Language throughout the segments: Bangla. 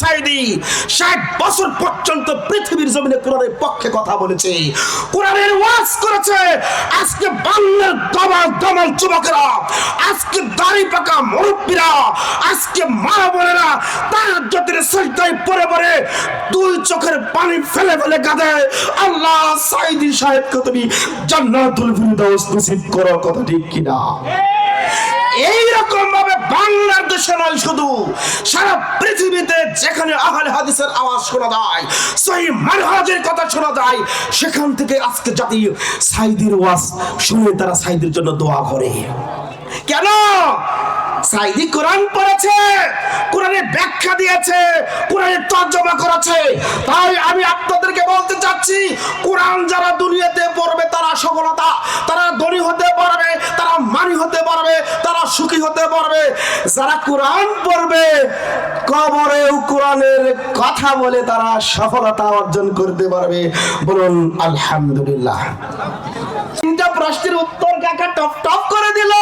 সাইদি ষাট বছর পর্যন্ত পৃথিবীর জমিনে কোরআনের পক্ষে কথা বলেছে। কোরআনের ওয়াজ করেছে। আজকে বাংলার দমাল দমাল যুবকেরা, আজকে দাড়ি পাকা মুরব্বীরা, আজকে মা বোনেরা তার যতের সজদায় পরে পরে দুই চোখের পানি ফেলে ফেলে কাঁদে। আল্লাহ সাইদি সাহেবকে তুমি জান্নাতুল ফিরদাউস নসিব করার কথা ঠিক কিনা? এইরকম ভাবে বাংলাদেশে নয় শুধু, সারা পৃথিবীতে যেখানে আহলে হাদিসের আওয়াজ শোনা যায়, সেই মানহাজের কথা শোনা যায়, সেখান থেকে আজকে জাতি সাইদির ওয়াজ শুনে তারা সাইদির জন্য দোয়া করে। কেন? সাইদি কোরআন পড়েছে কোরআনের ব্যাখ্যা দিয়েছে কোরআনের তর্জমা করেছে। তাই আমি আপনাদেরকে বলতে চাচ্ছি, কোরআন যারা দুনিয়াতে পড়বে তারা সফলতা, তারা ধনী হতে পারবে। পারবে যারা কোরআন পড়বে, কবরেও কোরআনের কথা বলে তারা সফলতা অর্জন করতে পারবে। বলুন, আলহামদুলিল্লাহ। তিনটা প্রশ্নের উত্তর কাকা টপ টপ করে দিল।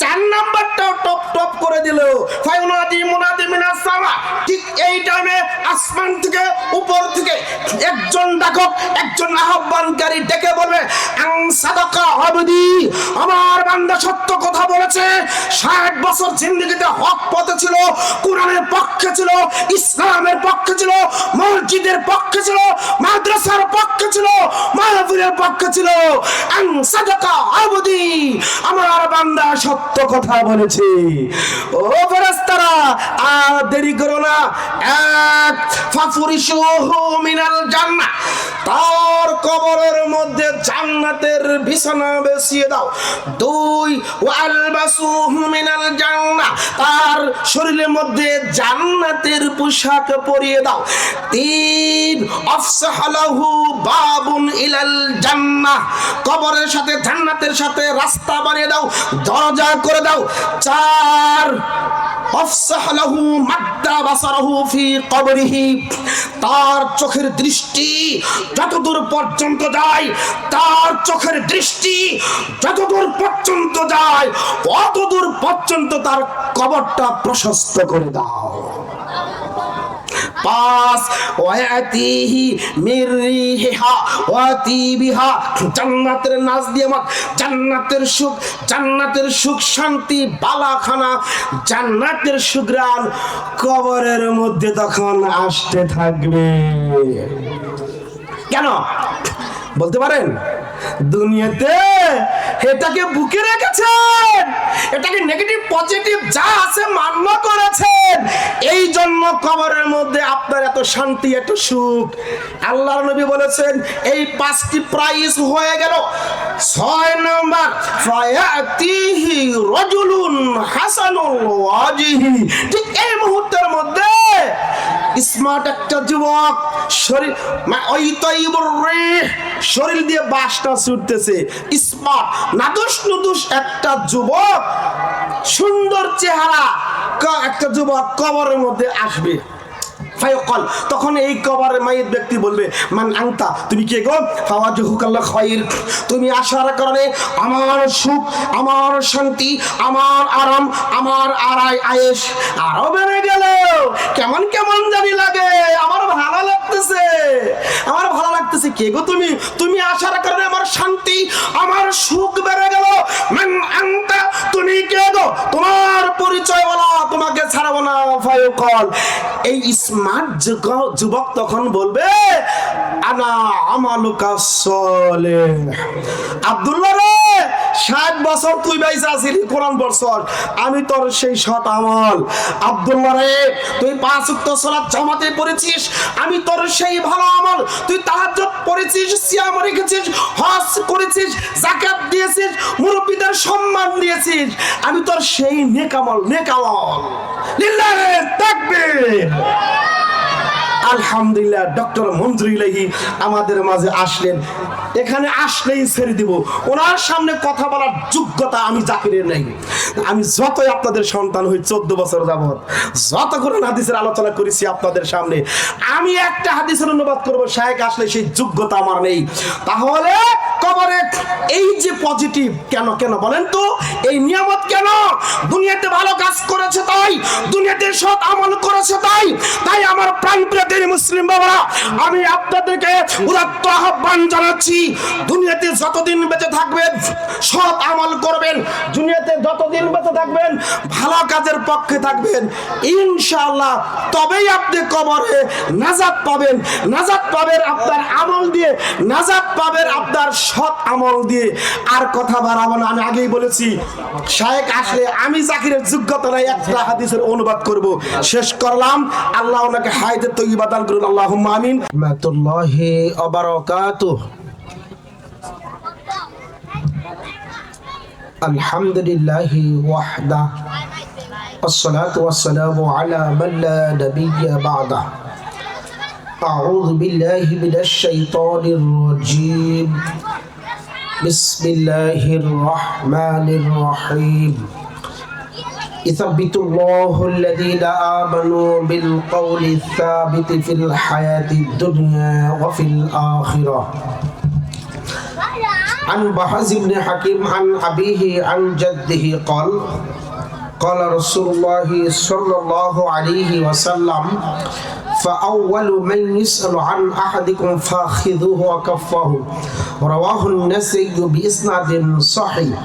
চার নাম্বারটাও টপ টপ করে দিল। ফাইনাদি মুনাদি মিনাস সামা ঠিক এই টাইমে আসমান থেকে উপর থেকে একজন ডাকক, একজন আহ্বানকারী ডেকে বলবে, আং সাদাকা আমার বান্দা সত্য কথা বলেছে। ষাট বছর জিন্দগিতে হক পথে ছিল, কোরআনের পক্ষে ছিল, ইসলামের পক্ষে ছিল, মসজিদের পক্ষে ছিল, মাদ্রাসার পক্ষে ছিল, মাহফিলের পক্ষে ছিল। আং সাদাকা আবদি, আমার বান্দা সত্য কথা বলেছে। ও ফেরেশতারা, আর দেরি করো না। এক, ফাফুরিশুহু মিনাল জান্নাহ। তার কবরের মধ্যে জান্নাতের বিছানা বেছিয়ে দাও। দুই, ওয়ালবাসুহু মিনাল জান্নাহ। তার শরীরের মধ্যে জান্নাতের পোশাক পরিয়ে দাও। তিন, আফসাহালাহু বাবুন ইলাল জান্নাহ। কবরের সাথে জান্নাতের সাথে রাস্তা বানিয়ে দাও। দরজা করে দাও। চার তার চোখের দৃষ্টি যতদূর পর্যন্ত যায়, তার চোখের দৃষ্টি যতদূর পর্যন্ত যায়, অতদূর পর্যন্ত তার কবরটা প্রশস্ত করে দাও। পাস। ওয়াতিহি মিররিহা ওয়াতিবিহা জান্নাতের নাজ দিয়ে মাত জান্নাতের সুখ জান্নাতের সুখ শান্তি, বালাখানা, জান্নাতের সুগ্রাণ কবরের মধ্যে তখন আসতে থাকবে। কেন? বলতে পারেন? দুনিয়াতে এটাকে বুকে রেখেছেন, এটাকে নেগেটিভ পজিটিভ যা আছে মান্য করেছেন। এই জন্য কবরের মধ্যে আপনার এত শান্তি, এত সুখ। আল্লাহ নবী বলেছেন, এই পাঁচটি প্রাইস হয়ে গেল। ছয় নম্বর, ফায়াতিহি রাজুলুন হাসানুল ওয়াজিহি। ঠিক এই মুহূর্তের মধ্যে স্মার্ট একটা যুবক, শরীর ওই তৈবুর রে শরীর দিয়ে বাসটা ছুটতেছে। স্মার্ট, নাদুস নুদুস একটা যুবক, সুন্দর চেহারা একটা যুবক কবরের মধ্যে আসবে। ফায়কল। তখন এই কবরের মায়ের ব্যক্তি বলবে, মান আংতা তুমি কে গো? ফাওয়াজহুকাল্লাহ খায়র তুমি আসার কারণে আমার সুখ, আমার শান্তি, আমার আরাম, আমার আরাই আয়েশ। আরও বেড়ে গেল। কেমন কেমন জানি লাগে। আমার ভালো লাগতেছে। আমার ভালো লাগতেছে কে গো তুমি? তুমি আসার কারণে আমার শান্তি, আমার সুখ বেড়ে গেল। মান আংতা তুমি কে গো? তোমার পরিচয় বলা তোমাকে ছাড়াবো না ফায়কল। এই স্মার্ট যুবক তখন বলবে আব্দুল্লাহ রে, ষাট বছর তুই বাইসা আছিলি কোরআন বছর আমি তোর সেই সৎ আমল। আব্দুল্লাহ রে, তুই পাঁচ উক্ত পড়েছিস, আমি তোর সেই ভালো আমল। তুই পড়েছিস, সিয়াম রেখেছিস করেছিস দিয়েছিস, মুরব্বীদের সম্মান দিয়েছিস, আমি তোর সেই নেকামল নেকামল তাকবীর। আলহামদুলিল্লাহ, ডক্টর মঞ্জুরিলাহি আমাদের মাঝে আসলেন। এখানে আসলেই ছেড়ে দিব। ওনার সামনে কথা বলার যোগ্যতা আমি জাকিরের নেই। আমি যতই আপনাদের সন্তান হই, চোদ্দ বছর যাবৎ যত করে হাদিসের আলোচনা করেছি আপনাদের সামনে, আমি একটা হাদিসের অনুবাদ করব শাহেক আসলে সেই যোগ্যতা আমার নেই। তাহলে কবরে এই যে পজিটিভ কেন কেন বলেন তো? এই নিয়ামত কেন? দুনিয়াতে ভালো কাজ করেছে তাই, দুনিয়াতে সৎ আমল করেছে তাই তাই আমার প্রাণ প্রিয় মুসলিম বাবারা, আমি আপনাদেরকে উদাত্ত আহ্বান জানাচ্ছি, দুনিয়াতে যতদিন বেঁচে থাকবেন, সৎ আমল করবেন, দুনিয়াতে যতদিন বেঁচে থাকবেন, ভালো কাজের পক্ষে থাকবেন, ইনশাআল্লাহ তবেই আপনি কবরে নাজাত পাবেন নাজাত পাবেন আপনার আমল দিয়ে, নাজাত পাবেন আপনার সৎ আমল দিয়ে আর কথা বাড়াবো না আমি আগেই বলেছি শায়েক আসলে আমি জাকিরের যোগ্যতা নাই একটা হাদিসের অনুবাদ করব শেষ করলাম আল্লাহ ওনাকে হায়তে তৈবা দান করুন আল্লাহ আমিন রহমাতুল্লাহি ওয়া বারাকাতুহু الحمد لله وحده الصلاة والسلام على من لا نبي بعده أعوذ بالله من الشيطان الرجيم. بسم الله الرحمن الرحيم. يثبت الله الذين آمنوا بالقول الثابت في الحياة الدنيا وفي الآخرة. عن بحز بن حكيم عن أبيه عن جده قال قال رسول الله صلى الله عليه وسلم فأول من يسأل عن أحدكم فاخذوه وكفه رواه النسي بإسناد صحيح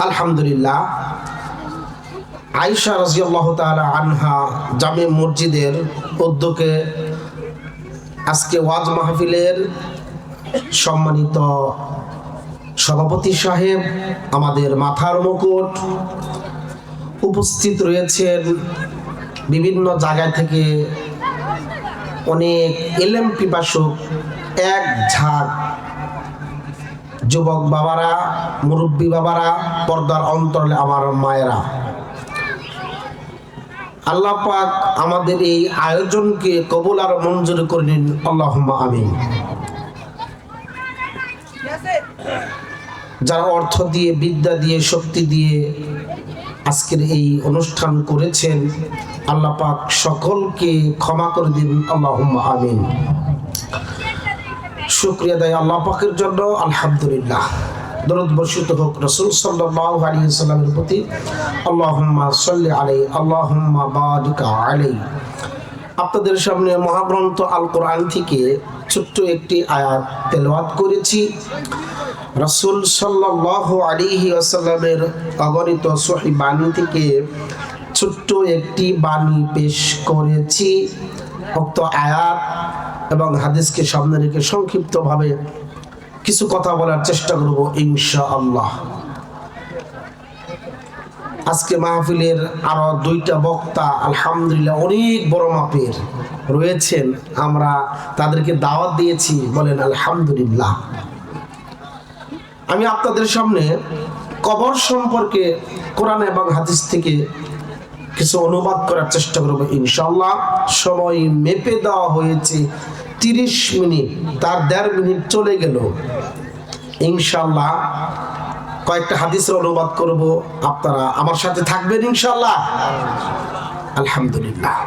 الحمد لله আয়েশা রাজিয়াল্লাহ তাআলা আনহা জামে মসজিদের উদ্যোগে আজকে ওয়াজ মাহফিলের সম্মানিত সভাপতি সাহেব আমাদের মাথার মুকুট উপস্থিত রয়েছেন বিভিন্ন জায়গা থেকে অনেক এলেম পিপাসক এক ঝাঁক যুবক বাবারা, মুরব্বী বাবারা, পর্দার অন্তরে আমার মায়েরা। আল্লাহ পাক আমাদের এই আয়োজনকে কবুল আর মঞ্জুর করে নিন। আল্লাহ আমিন। যারা অর্থ দিয়ে, বিদ্যা দিয়ে, শক্তি দিয়ে আজকের এই অনুষ্ঠান করেছেন আল্লাহ পাক সকলকে ক্ষমা করে দিন আল্লাহ আমিন। শুক্রিয়া দেয় আল্লাহ পাকের জন্য, আলহামদুলিল্লাহ। দরদ বর্ষিত হোক রসুল আলাইহি সাল্লামের প্রতি। আল্লাহুম্মা সাল্লি আলাইহি, আল্লাহুম্মা বারিক আলাইহি। আপনাদের সামনে মহাগ্রন্থ আল কোরআন থেকে ছোট্ট একটি আয়াত তেলাওয়াত করেছি। রসুল সাল্লাহ আলিহি আসাল্লামের অগণিত সহি বাণী থেকে ছোট্ট একটি বাণী পেশ করেছি। উক্ত আয়াত এবং হাদিসকে সামনে রেখে সংক্ষিপ্তভাবে কিছু কথা বলার চেষ্টা করব ইনশা আল্লাহ আজকে মাহফিলের আরও দুইটা বক্তা আলহামদুলিল্লাহ অনেক বড় মাপের রয়েছেন। আমরা তাদেরকে দাওয়াত দিয়েছি, বলেন আলহামদুলিল্লাহ। আমি আপনাদের সামনে কবর সম্পর্কে কোরআন এবং হাদিস থেকে কিছু অনুবাদ করার চেষ্টা করব ইনশাল্লাহ সময় মেপে দেওয়া হয়েছে তিরিশ মিনিট, তার দেড় মিনিট চলে গেল। ইনশাল্লাহ কয়েকটা হাদিসের অনুবাদ করব, আপনারা আমার সাথে থাকবেন ইনশাল্লাহ আলহামদুলিল্লাহ।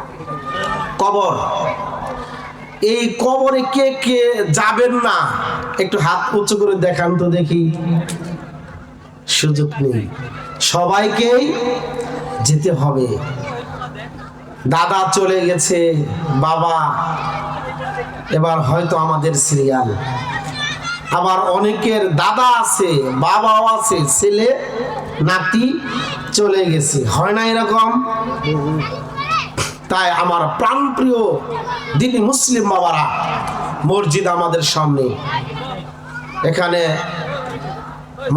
কবর। এই কবরে কে কে যাবেন না? একটু হাত উঁচু করে দেখান তো দেখি। সুযোগ নেই। সবাইকেই যেতে হবে। দাদা চলে গেছে, বাবা। এবার হয়তো আমাদের সিরিয়াল। আবার অনেকের দাদা আছে, বাবাও আছে, ছেলে, নাতি চলে গেছে। হয় না এরকম? তাই আমার প্রাণপ্রিয় দিনী মুসলিম বাবারা, মসজিদ আমাদের সামনে। এখানে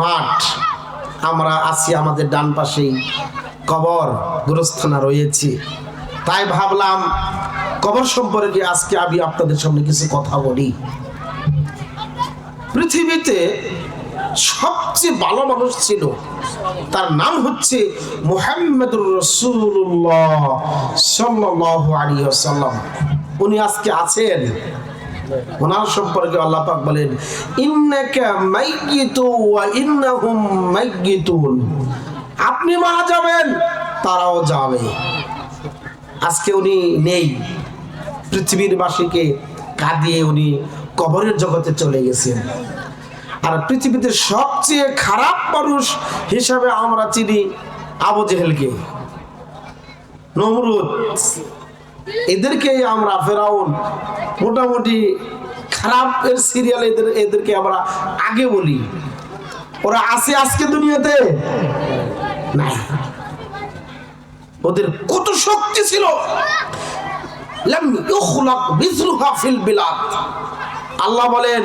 মাঠ, আমরা আছি আমাদের ডান পাশেই। কবর, গুরস্থানা রয়েছে। তাই ভাবলাম, কবর সম্পর্কে আজকে আমি আপনাদের সামনে কিছু কথা বলি। পৃথিবীতে সবচেয়ে ভালো মানুষ ছিল তার নাম হচ্ছে মুহাম্মদুর রসুল্লাহ সাল্লাল্লাহু আলাইহি ওয়াসাল্লাম। উনি আজকে আছেন। ওনার সম্পর্কে আল্লাহ পাক বলেন, ইন্নাকা মাইয়িতু ওয়া ইন্নাহুম মাইয়িতুন। আপনি মারা যাবেন, তারাও যাবে। আজকে উনি নেই। পৃথিবীর বাসীকে কাঁদিয়ে উনি কবরের জগতে চলে গেছেন। আর পৃথিবীতে সবচেয়ে খারাপ মানুষ হিসাবে আমরা চিনি আবু জেহেলকে। নমরুদ এদেরকেই আমরা ফেরাউন, মোটামুটি খারাপের সিরিয়াল এদের, এদেরকে আমরা আগে বলি। ওরা আছে আজকে দুনিয়াতে? নাই। ওদের কত শক্তি ছিল? আল্লাহ বলেন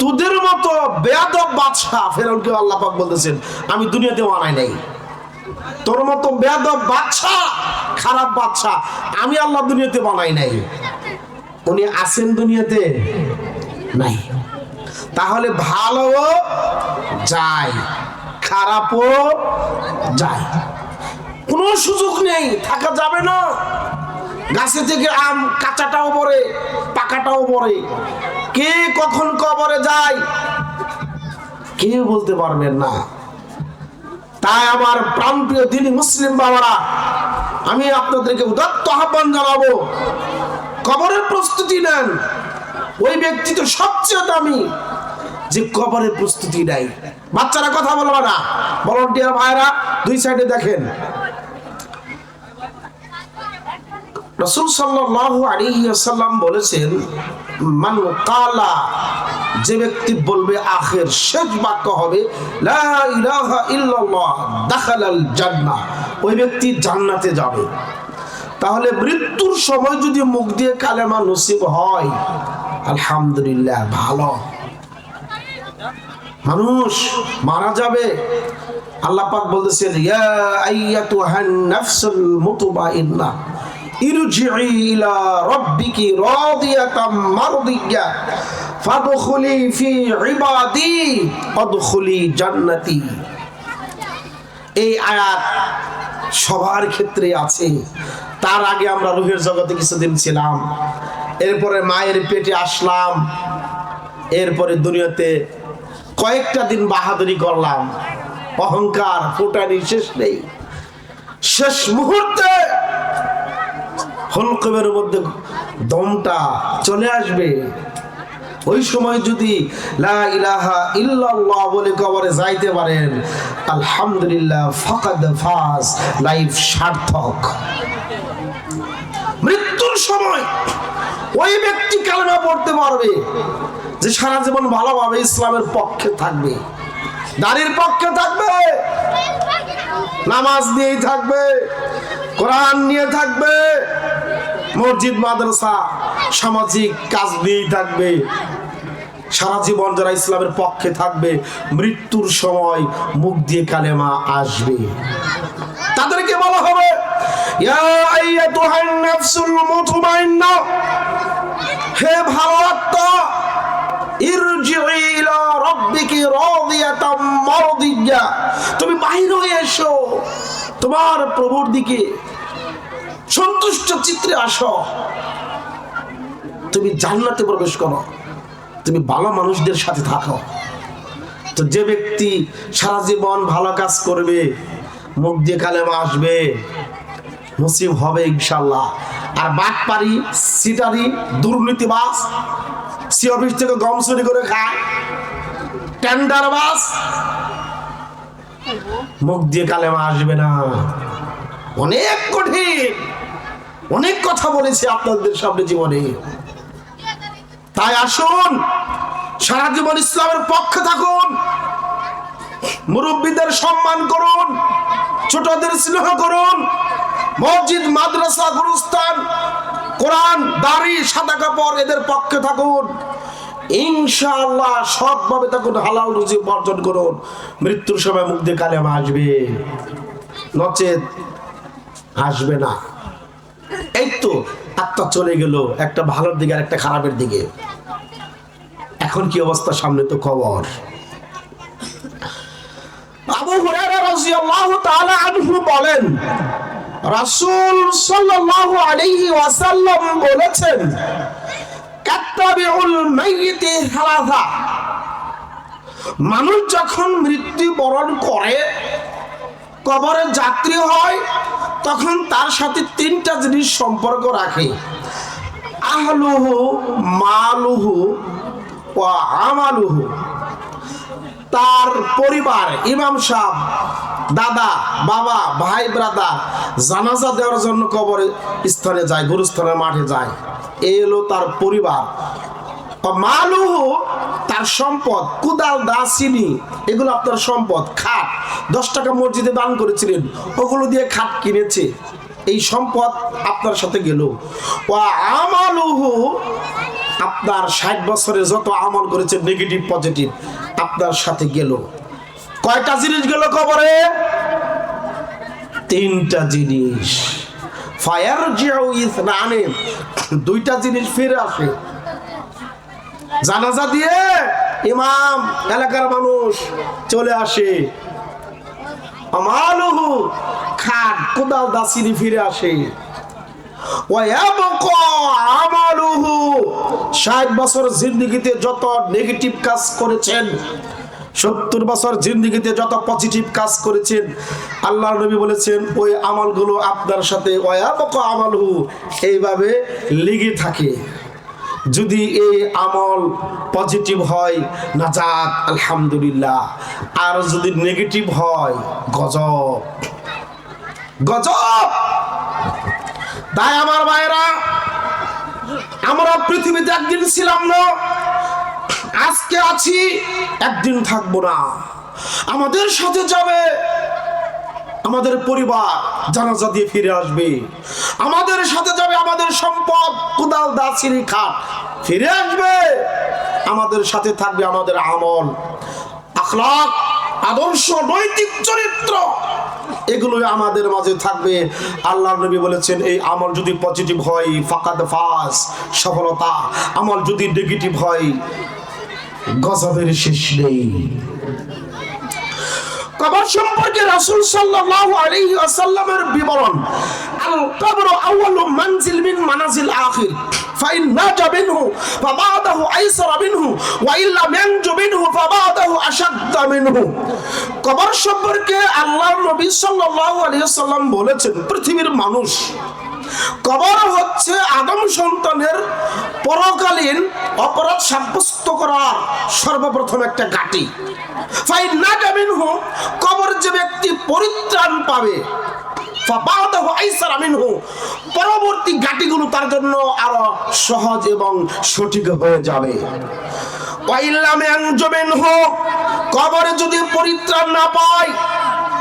তোদের মতো বেয়াদব বাদশাহ ফেরাউনকে আল্লাহ পাক বলতেছেন, আমি দুনিয়াতে বানাই নাই। তোর মতো বেয়াদব বাদশাহ, খারাপ বাদশাহ, আমি আল্লাহ দুনিয়াতে বানাই নাই। উনি আছেন দুনিয়াতে নাই। তাহলে ভালো যায়, খারাপও যায়। কোনো সুযোগ নেই, থাকা যাবে না। গাছে থেকে আম, কাঁচাটাও পড়ে, পাকাটাও পড়ে। কে কখন কবরে যায়? কেউ বলতে পারবেন না। তাই আমার প্রাণপ্রিয় দিনী মুসলিম বাবারা, আমি আপনাদেরকে উদাত্ত আহ্বান জানাব, কবরের প্রস্তুতি নেন। ওই ব্যক্তি তো সবচেয়ে দামি, যে কবরের প্রস্তুতি নেয়। বাচ্চারা কথা বলবে না। ভলান্টিয়ার ভাইরা, দুই সাইডে দেখেন। রসুল আলাইহি ওয়াসাল্লাম বলেছেন যে ব্যক্তি বলবে আখের শেষ বাক্য হবে ওই ব্যক্তি জান্নাতে যাবে। তাহলে মৃত্যুর সময় যদি মুখ দিয়ে কালেমা নসিব হয়, আলহামদুলিল্লাহ ভালো। মানুষ মারা যাবে। আল্লাহ পাক বলতেছেন, ইয়া আইয়াতুহান নাফসুল মুতমাইন্না ইরজিই ইলা রাব্বিকি রাদিয়াতাম ফি ইবাদি ওয়াদখুলি জান্নাতি। এই আয়াত সবার ক্ষেত্রে আছে। তার আগে আমরা রুহের জগতে কিছুদিন ছিলাম। এরপরে মায়ের পেটে আসলাম। এরপরে দুনিয়াতে কয়েকটা দিন বাহাদুরি করলাম। অহংকার, ফোটানি শেষ নেই। শেষ মুহূর্তে হলকমের মধ্যে দমটা চলে আসবে। ওই সময় যদি পারেন মৃত্যুর সময় ওই ব্যক্তি পড়তে পারবে, যে ভালোভাবে ইসলামের পক্ষে থাকবে। নারীর পক্ষে থাকবে, নামাজ নিয়েই থাকবে, কোরআন নিয়ে থাকবে মসজিদ, মাদ্রাসা, সামাজিক কাজ নিয়েই থাকবে। সারা জীবন যারা ইসলামের পক্ষে থাকবে, মৃত্যুর সময় মুখ দিয়ে কালেমা আসবে। তাদেরকে বলা হবে হে ভালো তুমি বাহির হয়ে এসো, তোমার প্রভুর দিকে সন্তুষ্ট চিত্রে আসো। তুমি জান্নাতে প্রবেশ করো। তুমি ভালো মানুষদের সাথে থাকো। তো যে ব্যক্তি সারা জীবন ভালো কাজ করবে, মুখ দিয়ে কালেমা আসবে, নসিব হবে ইনশাল্লাহ আর বাটপারি, সিটারি দুর্নীতিবাস সি অফিস থেকে গম চুরি করে খায় টেন্ডার বাস মুখ দিয়ে কালেমা আসবে না। অনেক কঠিন। অনেক কথা বলেছি আপনাদের সামনে জীবনে। তাই আসুন, সারা জীবন ইসলামের পক্ষে থাকুন। মুরব্বীদের সম্মান করুন, ছোটদের স্নেহ করুন। মসজিদ, মাদ্রাসা, গুরুস্থান, কোরআন, দাড়ি, সাদা কাপড়, এদের পক্ষে থাকুন। ইনশাআল্লাহ সৎভাবে থাকুন, হালাল রুজি বর্জন করুন। মৃত্যুর সময় মুখ দিয়ে কালেমা আসবে। নচেত আসবে না। এই তো আত্মা চলে গেল, একটা ভালোর দিকে আর একটা খারাপের দিকে। এখন কি অবস্থা সামনে তো খবর? আবু হুরায়রা রাদিয়াল্লাহু তাআলা আনহু বলেন, রাসূল সাল্লাল্লাহু আলাইহি ওয়াসাল্লাম বলেছেন, কাত্তাবিউল মানুষ যখন মৃত্যু বরণ করে কবরে যাত্রী হয়, তখন তার সাথে তিনটা জিনিস সম্পর্ক রাখে। আহলুহু, মালুহু ও আমালুহু। তার পরিবার, ইমাম সাহ দাদা, বাবা, ভাই ব্রাদার জানাজা দেওয়ার জন্য কবরে স্থানে যায় গুরুস্থানের মাঠে যায়। এই হলো তার পরিবার। মালুহু তার সম্পদ, কুদাল দা চিনি এগুলো আপনার সম্পদ, খাট। দশ টাকা মসজিদে দান করেছিলেন, ওগুলো দিয়ে খাট কিনেছে। এই সম্পদ আপনার সাথে গেল। ও আমালুহু, আপনার ষাট বছরে যত আমল করেছে নেগেটিভ পজিটিভ আপনার সাথে গেল। কয়টা জিনিস গেল কবরে? তিনটা জিনিস। ফায়ার জিয়াউ ইসরানে দুইটা জিনিস ফিরে আসে। জানাজা দিয়ে ইমাম, এলাকার মানুষ চলে আসে। সত্তর বছর যত পজিটিভ কাজ করেছেন আল্লাহ নবী বলেছেন, ওই আমলগুলো আপনার সাথে ওয়াবকা আমালহু এইভাবে লেগে থাকে। যদি এই আমল পজিটিভ হয়, নাজাত, আলহামদুলিল্লাহ। আর যদি নেগেটিভ হয়, গজব। গজব! তাই আমার ভাইরা আমরা পৃথিবীতে একদিন ছিলাম না, আজকে আছি, একদিন থাকব না। আমাদের সাথে যাবে আমাদের পরিবার জানাজা দিয়ে ফিরে আসবে। আমাদের সাথে যাবে আমাদের সম্পদ, কুদাল দাসিনী খাট। ফিরে আসবে। আমাদের সাথে থাকবে আমাদের আমল, আখলাক, আদর্শ, নৈতিক চরিত্র। এগুলো আমাদের মাঝে থাকবে। আল্লাহ নবী বলেছেন, এই আমল যদি পজিটিভ হয়, ফাকাদ ফাস সফলতা। আমল যদি নেগেটিভ হয়, গজবের শেষ নেই। কবর সম্পর্কে রাসূল সাল্লাল্লাহু আলাইহি ওয়াসাল্লামের বিবরণ, আল কবর আউয়ালু মানজিল মিন মানাজিল আখির ফাইন নাজা মিনহু ফাবাদাহু আইসারা মিনহু, ওয়া ইল্লা ইয়ানজু মিনহু ফাবাদাহু আশাদ্দা মিনহু। কবর সম্পর্কে আল্লাহর নবী সাল্লাল্লাহু আলাইহি ওয়াসাল্লাম বলেছেন, পৃথিবীর মানুষ কবর হচ্ছে আদম সন্তানের পরকালীন অপরাধ সাব্যস্ত করার সর্বপ্রথম একটা ঘাঁটি। কবর যে ব্যক্তি পরিত্রাণ পাবে পরবর্তী তার জন্য আরও সহজ এবং সঠিক হয়ে যাবে। কবরে যদি পরিত্রাণ না পায়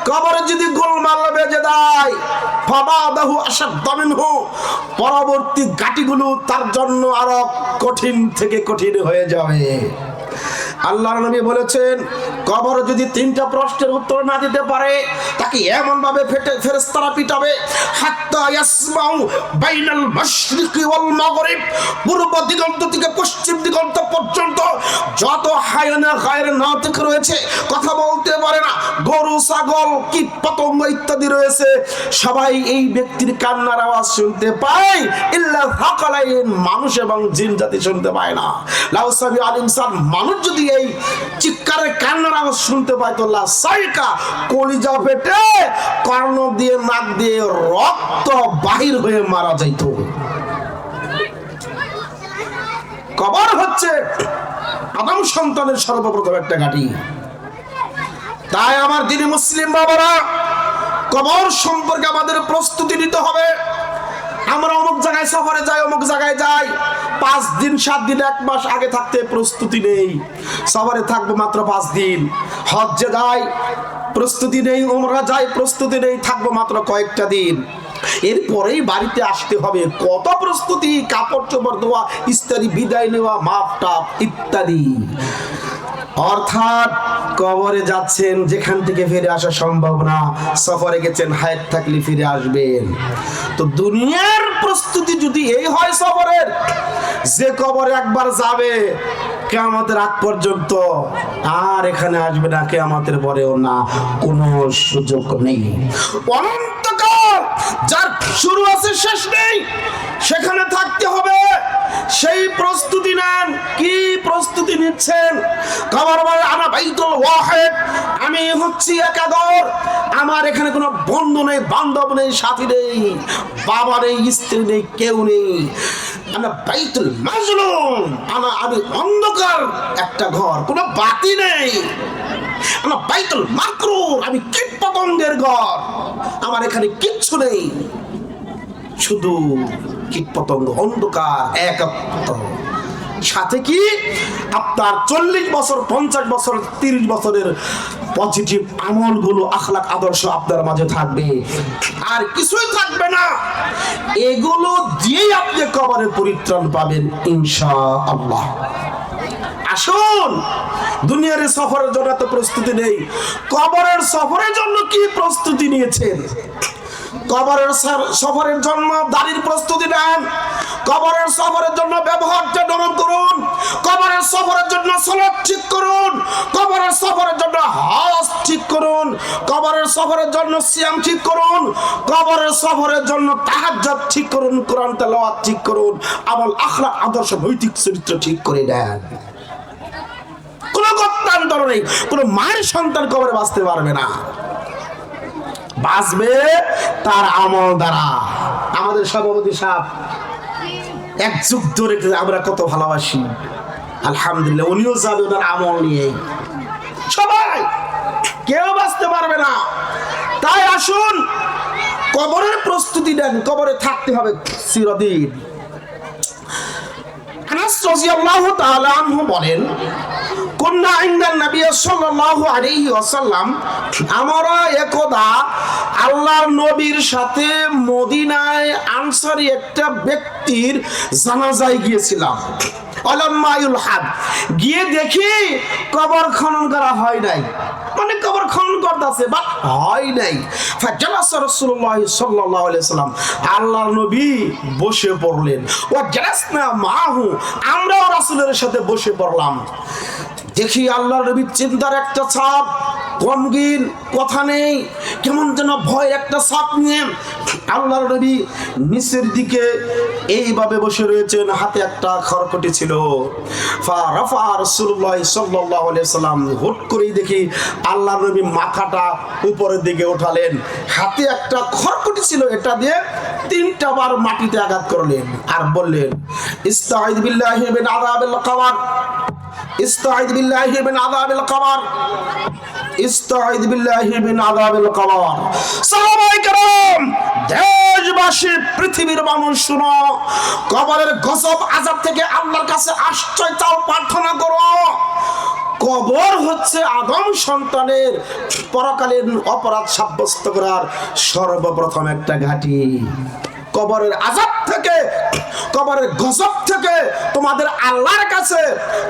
কবরে যদি গোলমাল বেজে দেয়, ফাবাদাহু আসাদ্দামিনহু পরবর্তী ঘাটিগুলো তার জন্য আরও কঠিন থেকে কঠিন হয়ে যাবে। আল্লাহর নবী বলেছেন, কবর যদি তিনটা প্রশ্নের উত্তর না দিতে পারে, তাকে এমন ভাবে ফেটে, ফেরেশতারা পিটাবে, হাত্তা ইয়াসমাউ বাইনাল মাশরিকি ওয়াল মাগরিব, পূর্ব দিগন্ত থেকে পশ্চিম দিগন্ত পর্যন্ত যত হায়না গায়ের নাতিক রয়েছে, কথা বলতে পারে না। গরু, ছাগল, কীট পতঙ্গ ইত্যাদি রয়েছে। সবাই এই ব্যক্তির কান্নার আওয়াজ শুনতে পায়। ইল্লা ফাকালাইন মানুষ এবং জিন জাতি শুনতে পায় না। লাউসাবি আল ইনসান, মানুষ যদি এই চিৎকারের কান্নার আওয়াজ শুনতে পায়, তো কলিজা কর্ণ দিয়ে, নাক দিয়ে রক্ত বাহির হয়ে মারা যাইতো। কবর হচ্ছে আদম সন্তানের সর্বপ্রথম একটা ঘাঁটি। তাই আমার দিনী মুসলিম বাবারা, কবর সম্পর্কে আমাদের প্রস্তুতি নিতে হবে। আমরা অমুক জায়গায় সফরে যাই, অমুক জায়গায় যাই। পাঁচ দিন, সাত দিন, এক মাস আগে থাকতে প্রস্তুতি নেই। সফরে থাকব মাত্র পাঁচ দিন। হজ্জে যাই, প্রস্তুতি নেই ওমরা যাই, প্রস্তুতি নেই, থাকব মাত্র কয়েকটা দিন। এরপরেই বাড়িতে আসতে হবে। কত প্রস্তুতি? কাপড় চোপড় ধোয়া ইত্যাদি বিদায় নেওয়া মাপ টাপ ইত্যাদি। অর্থাৎ কবরে যাচ্ছেন, যেখান থেকে ফিরে আসা সম্ভব না। সফরে গেছেন, হায়াত থাকলে ফিরে আসবেন। তো দুনিয়ার প্রস্তুতি যদি এই হয় সফরের, যে কবরে একবার যাবে, কেয়ামতের আগ পর্যন্ত আর এখানে আসবে না, কেয়ামতের পরেও না। কোনো সুযোগ নেই। অনন্তকাল যার শুরু আছে, শেষ নেই। সেখানে থাকতে হবে। সেই প্রস্তুতি নেন। কি প্রস্তুতি নিচ্ছেন? কবর বলে আমার বাইতুল ওয়াহেদ, আমি হচ্ছি একাদর। আমার এখানে কোনো বন্ধু নেই, বান্ধব নেই, সাথী নেই, বাবা নেই, স্ত্রী নেই, কেউ নেই। আনা বাইতুল মাজলুম আনা আমি অন্ধকার একটা ঘর, কোনো বাতি নেই। আনা বাইতুল মাকরুর আমি কীট পতঙ্গের ঘর আমার এখানে কিচ্ছু নেই। শুধু কীট পতঙ্গ অন্ধকার একাত্ম সাথে কি? আপনার চল্লিশ বছর, পঞ্চাশ বছর, তিরিশ বছরের পজিটিভ আমলগুলো আখলাক আদর্শ আপনার মাঝে থাকবে। আর কিছুই থাকবে না। এগুলো দিয়েই আপনি কবরে পরিত্রাণ পাবেন ইনশা আল্লাহ আসুন। দুনিয়ার সফরের জন্য এত প্রস্তুতি নেই। কবরের সফরের জন্য কি প্রস্তুতি নিয়েছেন? কবরের সফরের জন্য প্রস্তুতি নেন। কবরের সফরের জন্য ব্যবহারটা নরম করুন। কবরের সফরের জন্য ঠিক করুন। কবরের সফরের জন্য হজ ঠিক করুন। কবরের সফরের জন্য সিয়াম ঠিক করুন। কবরের সফরের জন্য ঠিক করুন, কোরআন তেলাওয়াত ঠিক করুন। আমল আখলাক আদর্শ, নৈতিক চরিত্র ঠিক করে দেন কোনো নেই। কোনো মায়ের সন্তান কবরে বাঁচতে পারবে না। বাঁচবে তার আমল দ্বারা। আমাদের সভাপতি সাহেব, এক যুগ ধরে আমরা কত ভালোবাসি। আলহামদুলিল্লাহ, উনিও যাবে ওনার আমল নিয়ে। সবাই, কেউ বাঁচতে পারবে না। তাই আসুন, কবরের প্রস্তুতি নেন। কবরে থাকতে হবে চিরদিন। আনাস রাদিয়াল্লাহু তাআলা আনহু বলেন, কুন্না ইনদান নবী সাল্লাল্লাহু আলাইহি ওয়াসাল্লাম, আমরা একদা আল্লাহর নবীর সাথে মদিনায় আনসারী একটা ব্যক্তির জানাজায় গিয়েছিলাম। অলাম্মায়ুল হাদ। গিয়ে দেখি কবর খনন করা হয় নাই। মানে কবর খনন করতেছে বাট হয় নাই। ফাজালাস রাসূলুল্লাহ সাল্লাল্লাহু আলাইহি সাল্লাম আল্লাহর নবী বসে পড়লেন। ওয়া জালাসনা মাহু, আমরাও রাসূলের সাথে বসে পড়লাম। দেখি আল্লাহর নবীর চিন্তার একটা ছাপ। গমগিন, কথা নেই, কেমন যেন ভয় একটা সাপ নিয়ে আল্লাহর নবী নিচের দিকে এইভাবে বসে রয়েছেন, হাতে একটা খড়কটি ছিল। সাল্লাম হুট করেই দেখি আল্লাহর নবী মাথাটা উপরের দিকে উঠালেন। হাতে একটা খড়কটি ছিল, এটা দিয়ে তিনটা বার মাটিতে আঘাত করলেন আর বললেন ইস্তাঈদ বিল্লাহি মিন استعذ بالله من عذاب القبر استعذ بالله من عذاب القبر সাহাবায়ে کرام দেশবাসী পৃথিবীর মানুষ শুনো কবরের গজব আযাব থেকে আল্লাহর কাছে আশ্রয় চাও প্রার্থনা করো কবর হচ্ছে আদম সন্তানের পরকালীন অপরাধ সাব্যস্ত করার সর্বপ্রথম একটা ঘাঁটি কবরের আজাব থেকে, কবরের গজব থেকে তোমাদের আল্লাহর কাছে,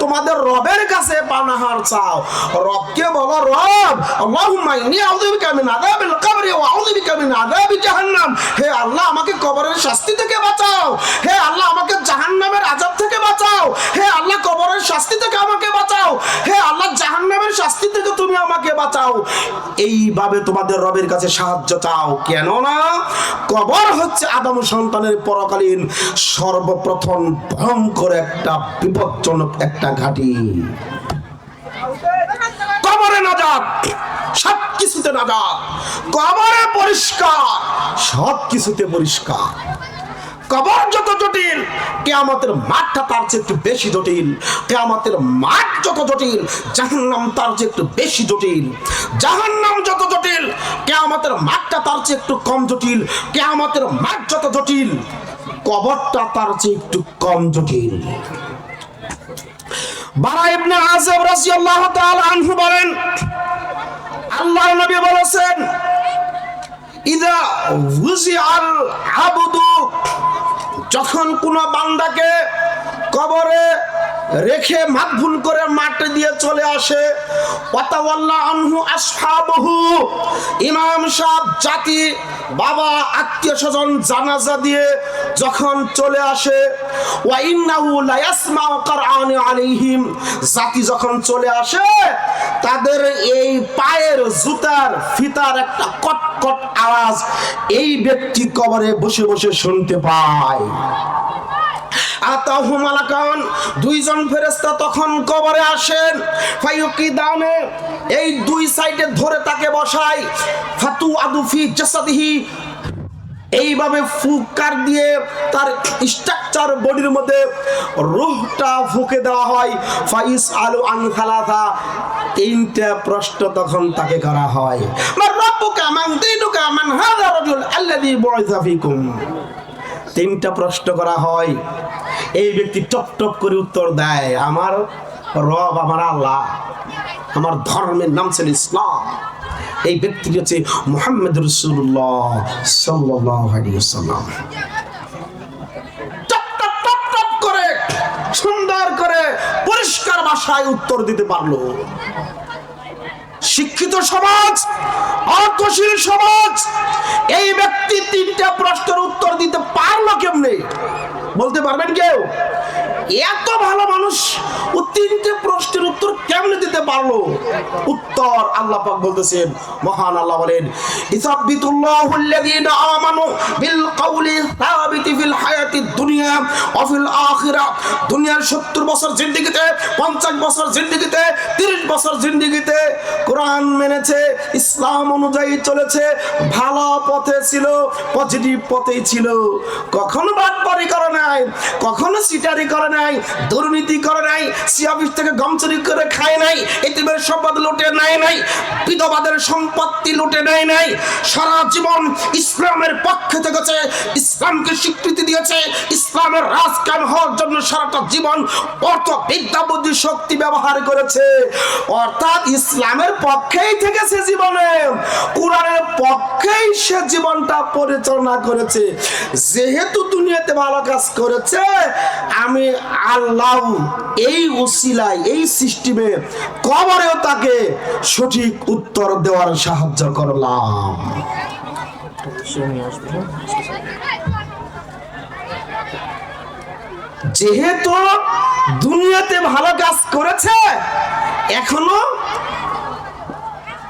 তোমাদের রবের কাছে পানাহার চাও। রবকে বলো, রব, আল্লাহুম্মা ইন্নী আউযু বিকা মিন আযাবিল কবরি ওয়া আউযু বিকা মিন আযাবি জাহান্নাম। হে আল্লাহ, আমাকে কবরের শাস্তি থেকে বাঁচাও। হে আল্লাহ, আমাকে জাহান্নামের আযাব থেকে বাঁচাও। হে আল্লাহ, কবরের শাস্তি থেকে আমাকে বাঁচাও। হে আল্লাহ, জাহান্নামের শাস্তি থেকে তুমি আমাকে বাঁচাও। এইভাবে তোমাদের রবের কাছে সাহায্য চাও। কেন না কবর হচ্ছে আদম সন্তানের পরকালীন সর্বপ্রথম ভয়ঙ্কর একটা বিপজ্জনক একটা ঘাটি। কবরে না যাক সব কিছুতে যাক কবরে পরিষ্কার, সব কিছুতে পরিষ্কার। কবর যত কেয়ামতের মাঠটা তার চেয়ে একটু বেশি জটিল। কেয়ামতের মাঠ যত জটিল, জাহান্নাম তার চেয়ে একটু বেশি জটিল। জাহান্নাম যত জটিল, কেয়ামতের মাঠটা তার চেয়ে একটু কম জটিল। কেয়ামতের মাঠ যত জটিল, কবরটা তার চেয়ে একটু কম জটিল। বারা ইবনে আযিব রাদিয়াল্লাহু তাআলা আনহু বলেন আল্লাহর নবী বলেছেন, ইদা উজিআল আবদু যখন কোনো বান্দাকে কবরে রেখে মাত ভুল করে মাটি দিয়ে চলে আসে। আনহু আসহাবহু। ইমাম সাহেব জাতি, বাবা, আত্মীয় স্বজন জানাজা দিয়ে যখন চলে আসে আলাইহিম। জাতি যখন চলে আসে, তাদের এই পায়ের জুতার ফিতার একটা কটকট আওয়াজ এই ব্যক্তি কবরে বসে বসে শুনতে পায়। আতাহু মালাকান দুইজন ফেরেশতা তখন কবরে আসেন। ফায়ুকি দানে এই দুই সাইডে ধরে তাকে বসায়। ফাতু আদুফি জাসাদিহি, এইভাবে ফুকার দিয়ে তার স্ট্রাকচার বডির মধ্যে রুহটা ফুকে দেওয়া হয়। ফাইস আলু আন খালাথা তিনটা প্রশ্ন তখন তাকে করা হয়। রাব্বুকা মান দীনুকা মান হাযা রাজুল আল্লাযী বুইসা ফীকুম। তিনটা প্রশ্ন করা হয়। এই ব্যক্তি টপ টপ করে উত্তর দেয়, আমার রব আমার আল্লাহ, আমার ধর্মের নাম ছিল ইসলাম। এই ব্যক্তি হচ্ছে মোহাম্মদ রসুল্লাহ সুন্দর করে পরিষ্কার ভাষায় উত্তর দিতে পারল। শিক্ষিত সমাজ অর্থশীল সমাজ এই ব্যক্তি তিনটা প্রশ্নের উত্তর দিতে পারল কেমনে? বলতে পারবেন কেউ? এত ভালো মানুষ, ও তিনটে প্রশ্নের উত্তর কেমনে দিতে পারল? উত্তর আল্লাহ পাক বলতেছেন, মহান আল্লাহ বলেন, ইসাব্বিতুল্লাহু আল্লাযীনা আমানু বিল কওলি সাবিতি ফিল হায়াতিদ দুনিয়া ওয়া ফিল আখিরাহ দুনিয়ার 70 বছর জিন্দেগিতে 50 বছর জিন্দেগিতে 30 বছর জিন্দেগিতে কোরআন মেনেছে, ইসলাম অনুযায়ী চলেছে, ভালো পথে ছিল, পজিটিভ পথেই ছিল। কখনো বাটপারি করে নাই, কখনো সিটারি করে নাই, দুর্নীতি করে নাই, সি অফিস থেকে গমচুরি করে খায় নাই, এতিমের সম্পদ লুটে নেয় নাই, বিধবাদের সম্পত্তি লুটে নেয় নাই, সারা জীবন ইসলামের পক্ষে থেকেছে ইসলামকে স্বীকৃতি দিয়েছে ইসলামের রাজকাম হওয়ার জন্য সারাটা জীবন অর্থ, বিদ্যা, বুদ্ধি, শক্তি ব্যবহার করেছে। অর্থাৎ ইসলামের পক্ষেই থেকেছে জীবনে, কোরআনের পক্ষেই সে জীবনটা পরিচালনা করেছে। যেহেতু দুনিয়াতে ভালো কাজ করেছে, আমি আল্লাহ এই উসিলায়, এই সিস্টেমে কবরেও তাকে সঠিক উত্তর দেওয়ার সাহায্য করলাম। যেহেতু দুনিয়াতে ভালো কাজ করেছে, এখনও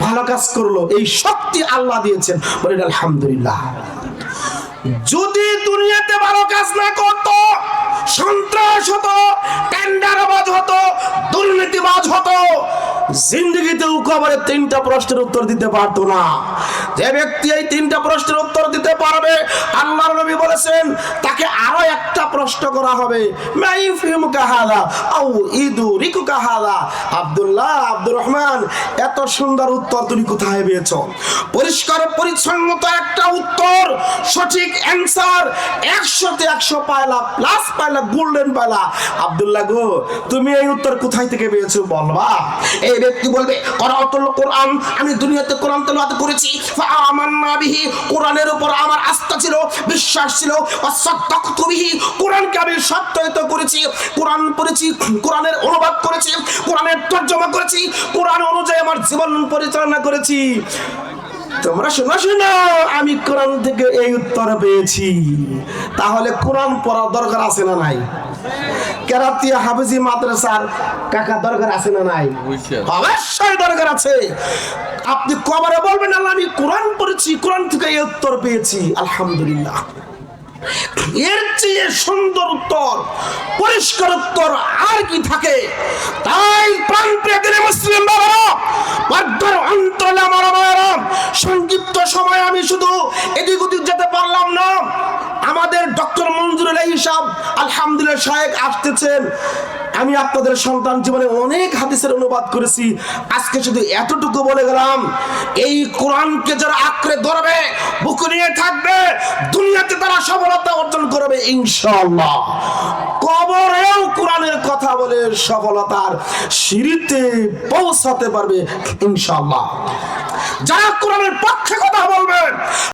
ভালো কাজ করল। এই শক্তি আল্লাহ দিয়েছেন। বলেন আলহামদুলিল্লাহ। যদি দুনিয়াতে ভালো কাজ না করত, সন্ত্রাস হতো, টেন্ডারবাজ হতো, দুর্নীতিবাজ হতো, জিন্দগিতেও কবরে তিনটা প্রশ্নের উত্তর দিতে পারতো না। যে ব্যক্তি এই তিনটা প্রশ্নের উত্তর দিতে পারবে, আল্লাহর নবী বলেছেন, তাকে আরও একটা প্রশ্ন করা হবে। মাই ফিম কাহাদা আউ ইদু রিকু কাহাদা আব্দুল্লাহ আব্দুর রহমান, এত সুন্দর উত্তর তুমি কোথায় পেয়েছ? পরিষ্কার, পরিচ্ছন্নতা একটা উত্তর, সঠিক অ্যান্সার একশোতে একশো পায়লা প্লাস পায়লা গোল্ডেন পায়লা আব্দুল্লাহ গো, তুমি এই উত্তর কোথায় থেকে পেয়েছ বলবা? এই ব্যক্তি বলবে করাতুল কোরআন, আমি দুনিয়াতে কোরআন তেলাওয়াত করেছি। ফাআমান্না বিহি, কোরআনের উপর আমার আস্থা ছিল, বিশ্বাস ছিল। বিহি, কোরআনকে আমি সত্যায়িত করেছি। কোরআন পড়েছি, কোরআনের অনুবাদ করেছি, কোরআনের তর্জমা করেছি। কোরআন অনুযায়ী আমার জীবন পরিচালনা করেছি। তোমরা শোনো শোনো আমি কোরআন থেকে এই উত্তর পেয়েছি। তাহলে কোরআন পড়ার দরকার আছে না নাই? কেরাতিয়া হাফিজি মাদ্রাসার কাকা দরকার আছে না নাই? অবশ্যই দরকার আছে। আপনি কবরে বলবেন আল্লাহ আমি কোরআন পড়েছি কোরআন থেকে এই উত্তর পেয়েছি। আলহামদুলিল্লাহ। এর চেয়ে সুন্দর উত্তর, পরিষ্কার উত্তর আর কি থাকে? তাই প্রাণ মুসলিম বাবারা পর্দার অন্তরে আমার মায়েরা, সংক্ষিপ্ত সময় আমি শুধু এদিক ওদিক যেতে পারলাম না। আমাদের ডক্টর মঞ্জুরুল হিসাব আলহামদুলিল্লাহ, সাহেব আসতেছেন। আমি আপনাদের সন্তান জীবনে অনেক হাদিসের অনুবাদ করেছি। আজকে শুধু এতটুকু বলে গেলাম, এই কোরআনকে যারা আঁকড়ে ধরবে, বুকে নিয়ে থাকবে, দুনিয়াতে তারা সফলতা অর্জন করবে ইনশাআল্লাহ। কবরেও কোরআনের কথা বলে সফলতার সিঁড়িতে পৌঁছাতে পারবে ইনশাআল্লাহ। যারা কোরআনের পক্ষে কথা বলবেন